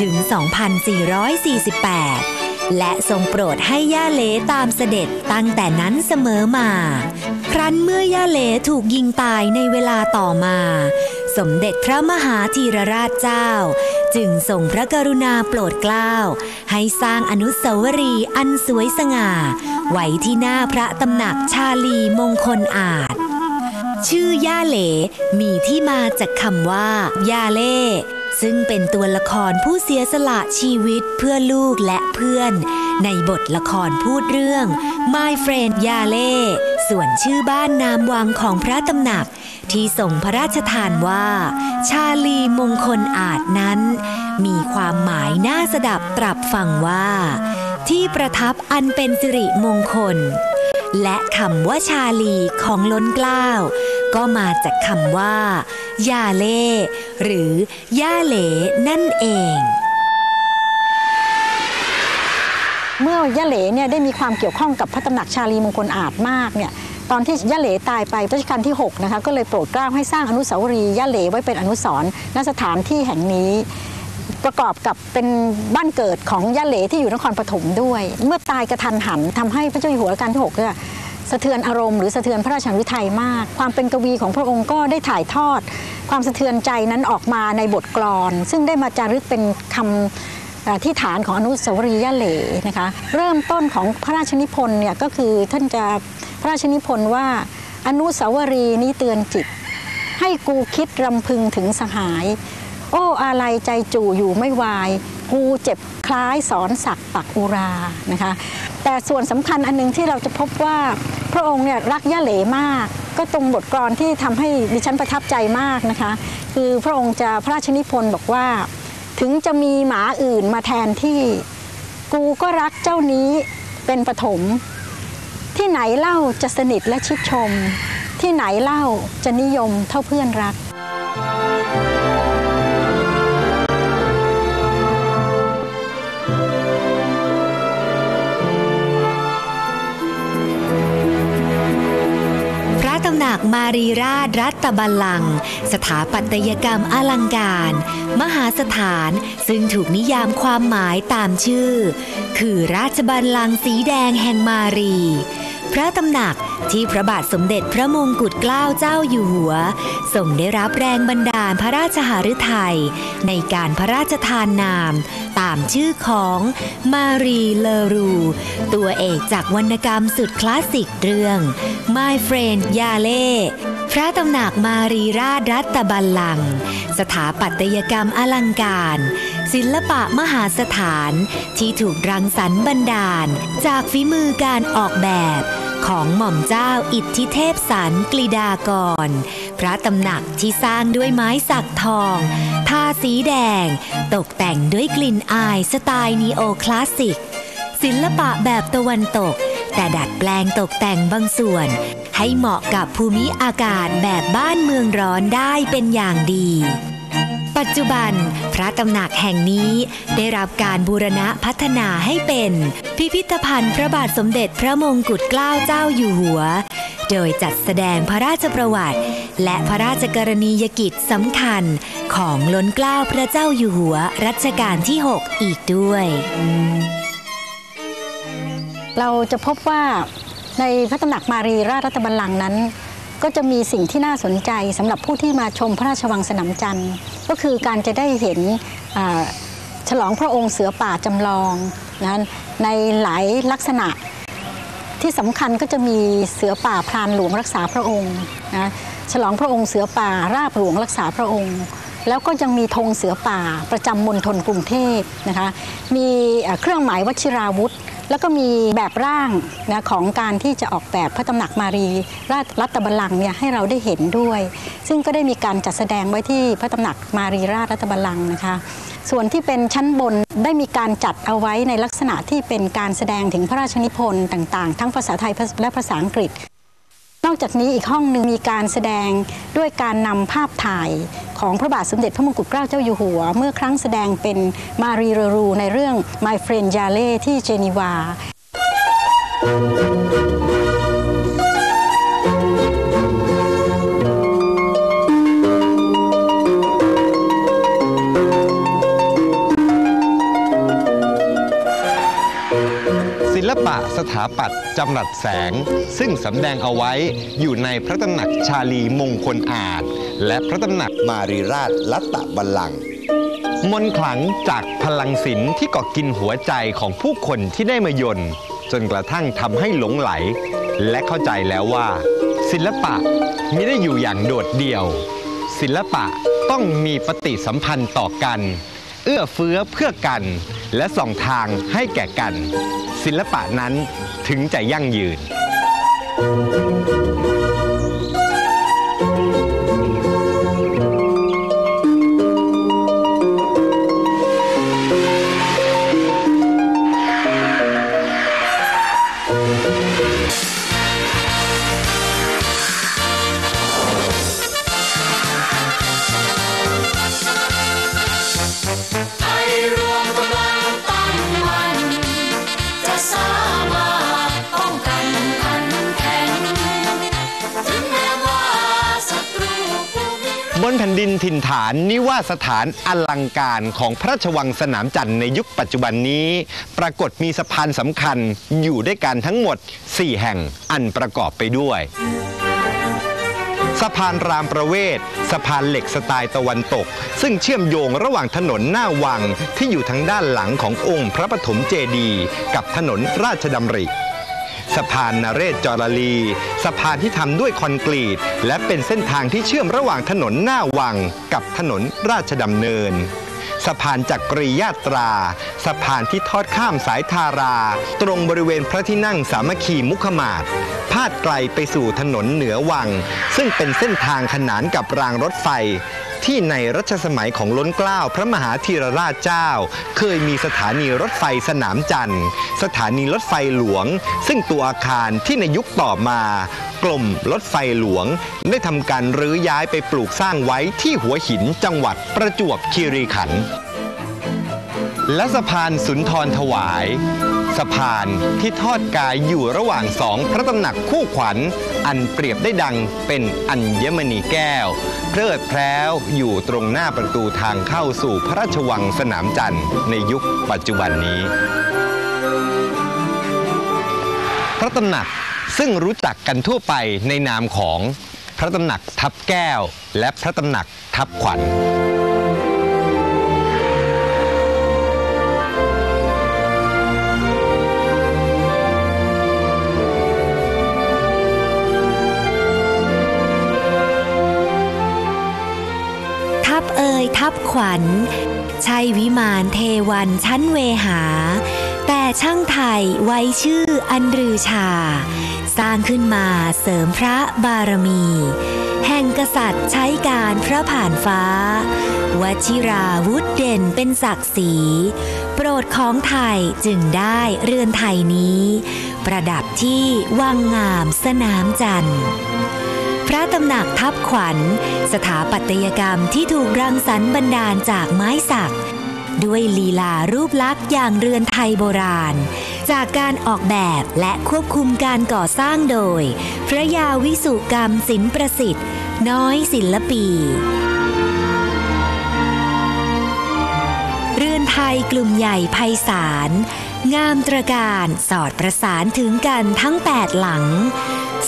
ถึง 2448 และทรงโปรดให้ย่าเลตามเสด็จตั้งแต่นั้นเสมอมา ครั้นเมื่อย่าเลถูกยิงตายในเวลาต่อมา สมเด็จพระมหาธีรราชเจ้า จึงทรงพระกรุณาโปรดเกล้า ให้สร้างอนุสาวรีย์อันสวยสง่า ไว้ที่หน้าพระตำหนักชาลีมงคลอาจ ชื่อย่าเหลมีที่มาจากคำว่าย่าเล่ ซึ่งเป็นตัวละครผู้เสียสละชีวิตเพื่อลูกและเพื่อน ในบทละครพูดเรื่อง My Friend ย่าเล่ส่วนชื่อบ้านนามวังของพระตำหนัก ที่ส่งพระราชทานว่า ชาลีมงคลอาจนั้น มีความหมายน่าสดับตรับฟังว่า ที่ประทับอันเป็นสิริมงคล และคำว่าชาลีของล้นกล้าว ก็มาจากคำว่า ย่าเล่ หรือย่าเหลนั่นเอง เมื่อยะเหลเนี่ยได้มีความเกี่ยวข้องกับพระตำหนักชาลีมงคลอาจมากเนี่ยตอนที่ยะเหลตายไปรัชกาลที่6นะคะก็เลยโปรดเกล้าให้สร้างอนุสาวรีย์ยะเหลไว้เป็นอนุสรณ์ณสถานที่แห่งนี้ประกอบกับเป็นบ้านเกิดของยะเหลที่อยู่นครปฐมด้วย เมื่อตายกระทันหันทำให้พระเจ้าอยู่หัวรัชกาลที่6เนี่ย สะเทือนอารมณ์หรือสะเทือนพระราชฤทัยมาก ความเป็นกวีของพระองค์ก็ได้ถ่ายทอด ความสะเทือนใจนั้นออกมาในบทกลอน ซึ่งได้มาจารึกเป็นคำเอ่อที่ฐานของอนุสาวรีย์ย่าเหลนะคะเริ่มต้นของพระราชนิพนธ์เนี่ยก็คือท่านจะพระราชนิพนธ์ว่าอนุสาวรีย์นี้เตือนจิต ให้กูคิดรำพึงถึงสหาย โอ้อาลัยใจจู่อยู่ไม่วาย กูเจ็บคล้ายสอนศักดิ์ปักอุรานะคะแต่ส่วนสำคัญอันหนึงที่เราจะพบว่า พระองค์เนี่ยรักย่าเหลมาก ก็ตรงบทกลอนที่ทำให้ดิฉันประทับใจมากนะคะ คือพระองค์จะพระราชนิพนธ์บอกว่า ถึงจะมีหมาอื่นมาแทนที่กูก็รักเจ้านี้เป็นปฐมที่ไหนเล่าจะสนิทและชิดชม ที่ไหนเล่าจะนิยมเท่าเพื่อนรัก มารีราชรัตบัลลังก์สถาปัตยกรรมอลังการ มหาสถานซึ่งถูกนิยามความหมายตามชื่อ คือราชบัลลังก์สีแดงแห่งมารี พระตำหนักที่พระบาทสมเด็จพระมงกุฎเกล้าเจ้าอยู่หัวทรงได้รับแรงบันดาลพระราชหฤทัยในการพระราชทานนาม ตามชื่อของมารีเลอรู ตัวเอกจากวรรณกรรมสุดคลาสสิกเรื่อง My Friend ยาเล่พระตำหนักมารีราชรัตบัลลัง สถาปัตยกรรมอลังการ ศิลปะมหาสถานที่ถูกรังสรรค์บันดาล จากฝีมือการออกแบบ ของหม่อมเจ้าอิทธิเทพสันกลิดากร พระตำหนักที่สร้างด้วยไม้สักทองทาสีแดง ตกแต่งด้วยกลิ่นอายสไตล์นีโอคลาสสิก ศิลปะแบบตะวันตก แต่ดัดแปลงตกแต่งบางส่วน ให้เหมาะกับภูมิอากาศแบบบ้านเมืองร้อนได้เป็นอย่างดี ปัจจุบันพระตำหนักแห่งนี้ได้รับการบูรณะพัฒนาให้เป็น พิพิธภัณฑ์พระบาทสมเด็จพระมงกุฎเกล้าเจ้าอยู่หัว โดยจัดแสดงพระราชประวัติ และพระราชกรณียกิจสำคัญของล้นเกล้าพระเจ้าอยู่หัวรัชกาลที่ 6 อีกด้วย เราจะพบว่าในพระตำหนักมารีราชรัตบัลลังก์นั้น ก็จะมีสิ่งที่น่าสนใจสำหรับผู้ที่มาชมพระราชวังสนามจันทร์ ก็คือการจะได้เห็นฉลองพระองค์เสือป่าจำลองนะในหลายลักษณะที่สำคัญก็จะมีเสือป่าพรานหลวงรักษาพระองค์นะฉลองพระองค์เสือป่าราบหลวงรักษาพระองค์ แล้วก็ยังมีธงเสือป่าประจำมณฑลกรุงเทพนะคะมีเครื่องหมายวชิราวุธ แล้วก็มีแบบร่างนะของการที่จะออกแบบพระตำหนักมารีราชรัตบัลลังก์เนี่ยให้เราได้เห็นด้วย ซึ่งก็ได้มีการจัดแสดงไว้ที่พระตำหนักมารีราชรัตบัลลังก์นะคะ ส่วนที่เป็นชั้นบนได้มีการจัดเอาไว้ในลักษณะที่เป็นการแสดงถึงพระราชนิพนธ์ต่างๆ ทั้งภาษาไทยและภาษาอังกฤษ อกจากนี้อีกห้องหนึ่งมีการแสดงด้วยการนำภาพถ่ายของพระบาทสมเด็จพระมงกุฎเกล้าเจ้าอยู่หัว เมื่อครั้งแสดงเป็นมารีเรรูในเรื่อง My Friend Yale ที่เจนีวาพ สถาปัตย์จำรัดแสง ซึ่งสำแดงเอาไว้อยู่ในพระตำหนักชาลีมงคลอาจ และพระตำหนักมารีราชลัตตบัลลังก์มนต์ขลังจากพลังศิลป์ที่เกาะกินหัวใจของผู้คนที่ได้มายนจนกระทั่งทำให้หลงไหล และเข้าใจแล้วว่า ศิลปะไม่ได้อยู่อย่างโดดเดี่ยว ศิลปะต้องมีปฏิสัมพันธ์ต่อกัน เอื้อเฟื้อเพื่อกัน และส่องทางให้แก่กัน ศิลปะนั้นถึงจะยั่งยืน ถิ่นฐานนิวาสถานอลังการของพระราชวังสนามจันทร์ในยุคปัจจุบันนี้ ปรากฏมีสะพานสำคัญอยู่ด้วยกันทั้งหมด 4 แห่งอันประกอบไปด้วยสะพานรามประเวศสะพานเหล็กสไตล์ตะวันตก ซึ่งเชื่อมโยงระหว่างถนนหน้าวังที่อยู่ทางด้านหลังขององค์พระปฐมเจดีย์กับถนนราชดำริ สะพานนเรศจรลี สะพานที่ทำด้วยคอนกรีต และเป็นเส้นทางที่เชื่อมระหว่างถนนหน้าวัง กับถนนราชดำเนิน สะพานจักรียาตรา สะพานที่ทอดข้ามสายทารา ตรงบริเวณพระที่นั่งสามัคคีมุขมาศพาดไกลไปสู่ถนนเหนือวัง ซึ่งเป็นเส้นทางขนานกับรางรถไฟ ที่ในรัชสมัยของล้นเกล้าพระมหาธีรราชเจ้า เคยมีสถานีรถไฟสนามจันทร์ สถานีรถไฟหลวง ซึ่งตัวอาคารที่ในยุคต่อมากลมรถไฟหลวง ได้ทำการรื้อย้ายไปปลูกสร้างไว้ที่หัวหินจังหวัดประจวบคีรีขันธ์ และสะพานสุนทรถวาย สะพานที่ทอดกายอยู่ระหว่างสองพระตำหนักคู่ขวัญ อันเปรียบได้ดังเป็นอัญมณีแก้ว เพลิดเพล้วอยู่ตรงหน้าประตูทางเข้าสู่พระราชวังสนามจันทร์ในยุคปัจจุบันนี้ พระตำหนักซึ่งรู้จักกันทั่วไปในนามของพระตำหนักทับแก้ว และพระตำหนักทับขวัญ ทัพขวัญ ใช่วิมานเทวันชั้นเวหา แต่ช่างไทยไว้ชื่ออันรือชา สร้างขึ้นมาเสริมพระบารมี แห่งกษัตริย์ใช้การพระผ่านฟ้า วชิราวุธเด่นเป็นศักดิ์ศรีโปรดของไทยจึงได้เรือนไทยนี้ ประดับที่วังงามสนามจันทร์ ระตำหนักทับขวัญ สถาปัตยกรรมที่ถูกรังสรรค์บันดาลจากไม้สัก ด้วยลีลารูปลักษณ์อย่างเรือนไทยโบราณ จากการออกแบบและควบคุมการก่อสร้างโดย พระยาวิสุกรรมศิลป์ประสิทธิ์ น้อยศิลปีเรือนไทยกลุ่มใหญ่ไพศาล งามตระการสอดประสานถึงกันทั้งแปดหลัง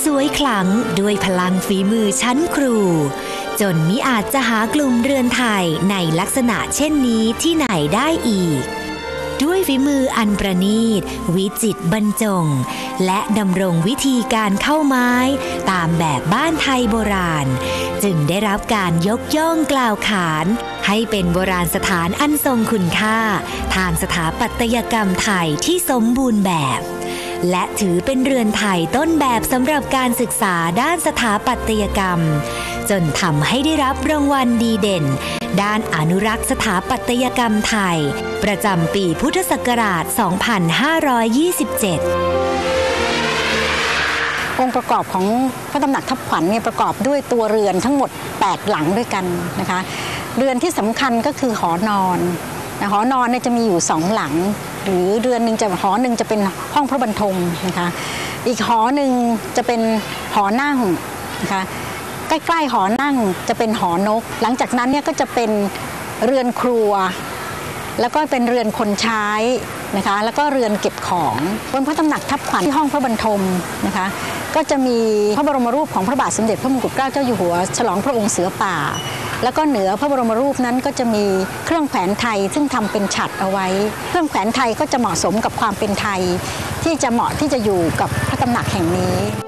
สวยขลังด้วยพลังฝีมือชั้นครู จนมิอาจจะหากลุ่มเรือนไทยในลักษณะเช่นนี้ที่ไหนได้อีก ด้วยฝีมืออันประณีต วิจิตบรรจง และดำรงวิธีการเข้าไม้ ตามแบบบ้านไทยโบราณ จึงได้รับการยกย่องกล่าวขาน ให้เป็นโบราณสถานอันทรงคุณค่า ทางสถาปัตยกรรมไทยที่สมบูรณ์แบบ และถือเป็นเรือนไทยต้นแบบสำหรับการศึกษาด้านสถาปัตยกรรม จนทำให้ได้รับรางวัลดีเด่น ด้านอนุรักษ์สถาปัตยกรรมไทย ประจำปีพุทธศักราช 2527องค์ประกอบของพระตำหนักทับขวัญเนี่ยประกอบด้วยตัวเรือนทั้งหมด 8 หลังด้วยกันนะคะ เรือนที่สำคัญก็คือหอนอนนะหอนอนเนี่ยจะมีอยู่สองหลัง หรือเรือนหนึ่งจะหอหนึ่งจะเป็นห้องพระบรรทมนะคะอีกหอหนึ่งจะเป็นหอนั่งนะคะใกล้ๆหอนั่งจะเป็นหอนก หลังจากนั้นเนี่ยก็จะเป็นเรือนครัว แล้วก็เป็นเรือนคนใช้นะคะแล้วก็เรือนเก็บของบนพระตำหนักทับขวัญที่ห้องพระบรรทมนะคะก็จะมีพระบรมรูปของพระบาทสมเด็จพระมงกุฎเกล้าเจ้าอยู่หัว ฉลองพระองค์เสือป่า แล้วก็เหนือพระบรมรูปนั้นก็จะมีเครื่องแขวนไทยซึ่งทำเป็นฉัดเอาไว้ เครื่องแขวนไทยก็จะเหมาะสมกับความเป็นไทย ที่จะเหมาะที่จะอยู่กับพระตำหนักแห่งนี้